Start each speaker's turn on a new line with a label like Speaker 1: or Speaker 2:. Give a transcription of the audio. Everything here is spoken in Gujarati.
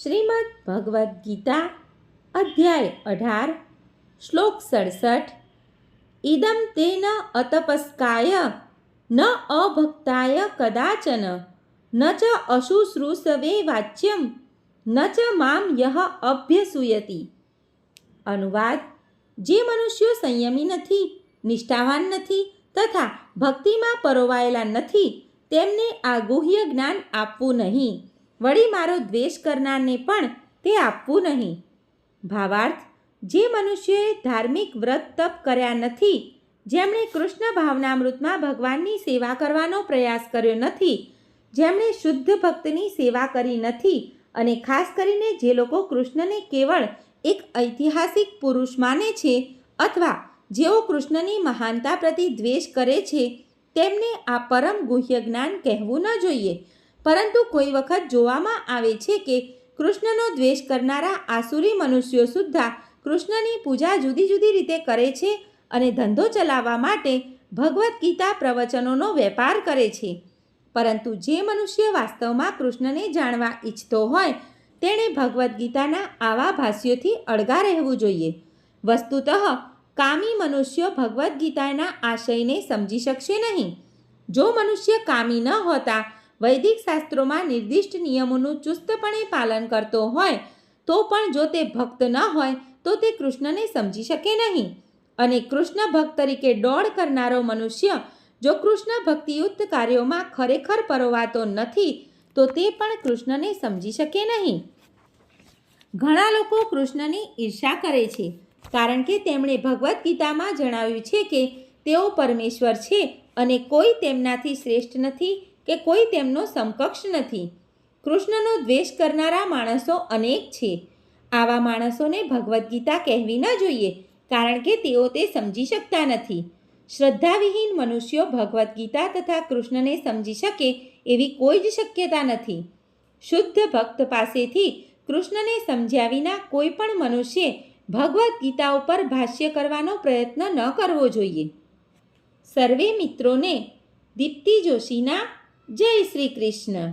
Speaker 1: શ્રીમદ ભગવદ્ ગીતા, અધ્યાય અઢાર, શ્લોક સડસઠ ઇદમ તેન અતપસ્કાય, ન અભક્તાય કદાચન, ન ચ અશુશ્રુષવે વાચ્યમ, ન ચ મામ યહ અભ્યસૂયતી. અનુવાદ, જે મનુષ્યો સંયમી નથી, નિષ્ઠાવાન નથી તથા ભક્તિમાં પરોવાયેલા નથી, તેમને આ ગુહ્ય જ્ઞાન આપવું નહીં. વળી મારો દ્વેષ કરનારને પણ તે આપવું નહીં. ભાવાર્થ, જે મનુષ્યએ ધાર્મિક વ્રત તપ કર્યા નથી, જેમણે કૃષ્ણ ભાવનામૃતમાં ભગવાનની સેવા કરવાનો પ્રયાસ કર્યો નથી, જેમણે શુદ્ધ ભક્તની સેવા કરી નથી અને ખાસ કરીને જે લોકો કૃષ્ણને કેવળ એક ઐતિહાસિક પુરુષ માને છે અથવા જેઓ કૃષ્ણની મહાનતા પ્રતિ દ્વેષ કરે છે, તેમને આ પરમ ગુહ્ય જ્ઞાન કહેવું ન જોઈએ. પરંતુ કોઈ વખત જોવામાં આવે છે કે કૃષ્ણનો દ્વેષ કરનારા આસુરી મનુષ્યો સુદ્ધા કૃષ્ણની પૂજા જુદી જુદી રીતે કરે છે અને ધંધો ચલાવવા માટે ભગવદ્ ગીતા પ્રવચનોનો વેપાર કરે છે. પરંતુ જે મનુષ્ય વાસ્તવમાં કૃષ્ણને જાણવા ઈચ્છતો હોય, તેણે ભગવદ્ ગીતાના આવા ભાષ્યોથી અળગા રહેવું જોઈએ. વસ્તુતઃ, કામી મનુષ્યો ભગવદ્ ગીતાના આશયને સમજી શકશે નહીં. જો મનુષ્ય કામી ન હોતા વૈદિક શાસ્ત્રોમાં નિર્દિષ્ટ નિયમોનું ચુસ્તપણે પાલન કરતો હોય, તો પણ જો તે ભક્ત ન હોય, તો તે કૃષ્ણને સમજી શકે નહીં. અને કૃષ્ણ ભક્ત તરીકે દોડ કરનારો મનુષ્ય, જો કૃષ્ણ ભક્તિયુક્ત કાર્યોમાં ખરેખર પરોવાતો નથી, તો તે પણ કૃષ્ણને સમજી શકે નહીં. ઘણા લોકો કૃષ્ણની ઈર્ષા કરે છે, કારણ કે તેમણે ભગવદ્ ગીતામાં જણાવ્યું છે કે તેઓ પરમેશ્વર છે અને કોઈ તેમનાથી શ્રેષ્ઠ નથી કે કોઈ તેમનો સમકક્ષ નથી. કૃષ્ણનો દ્વેષ કરનારા માણસો અનેક છે. આવા માણસોને ભગવદ્ ગીતા કહેવી ન જોઈએ, કારણ કે તેઓ તે સમજી શકતા નથી. શ્રદ્ધાવિહીન મનુષ્યો ભગવદ્ ગીતા તથા કૃષ્ણને સમજી શકે એવી કોઈ જ શક્યતા નથી. શુદ્ધ ભક્ત પાસેથી કૃષ્ણને સમજ્યા વિના કોઈ પણ મનુષ્ય ભગવદ્ ગીતા ઉપર ભાષ્ય કરવાનો પ્રયત્ન ન કરવો જોઈએ. સર્વે મિત્રોને દીપ્તિ જોશીના જય શ્રી કૃષ્ણ.